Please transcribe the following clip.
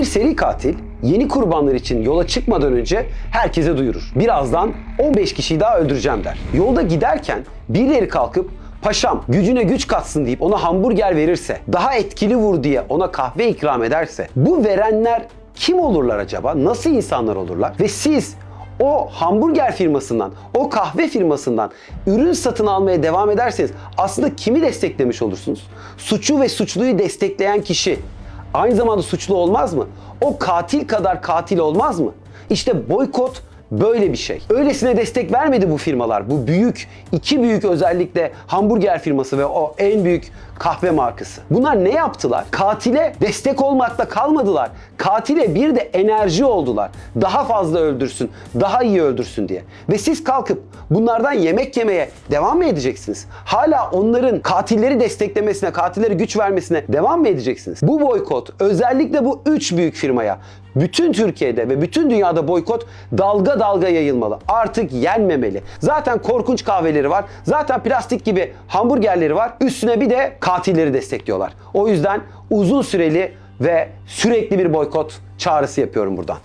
Bir seri katil yeni kurbanlar için yola çıkmadan önce herkese duyurur. Birazdan 15 kişiyi daha öldüreceğim der. Yolda giderken birileri kalkıp paşam gücüne güç katsın deyip ona hamburger verirse, daha etkili vur diye ona kahve ikram ederse bu verenler kim olurlar acaba? Nasıl insanlar olurlar? Ve siz o hamburger firmasından, o kahve firmasından ürün satın almaya devam ederseniz aslında kimi desteklemiş olursunuz? Suçu ve suçluyu destekleyen kişi aynı zamanda suçlu olmaz mı? O katil kadar katil olmaz mı? İşte boykot böyle bir şey. Öylesine destek vermedi bu firmalar. Bu büyük, iki büyük özellikle hamburger firması ve o en büyük kahve markası. Bunlar ne yaptılar? Katile destek olmakla kalmadılar. Katile bir de enerji oldular. Daha fazla öldürsün, daha iyi öldürsün diye. Ve siz kalkıp bunlardan yemek yemeye devam mı edeceksiniz? Hala onların katilleri desteklemesine, katilleri güç vermesine devam mı edeceksiniz? Bu boykot özellikle bu üç büyük firmaya bütün Türkiye'de ve bütün dünyada boykot dalga dalga yayılmalı. Artık yenmemeli. Zaten korkunç kahveleri var. Zaten plastik gibi hamburgerleri var. Üstüne bir de katilleri destekliyorlar. O yüzden uzun süreli ve sürekli bir boykot çağrısı yapıyorum buradan.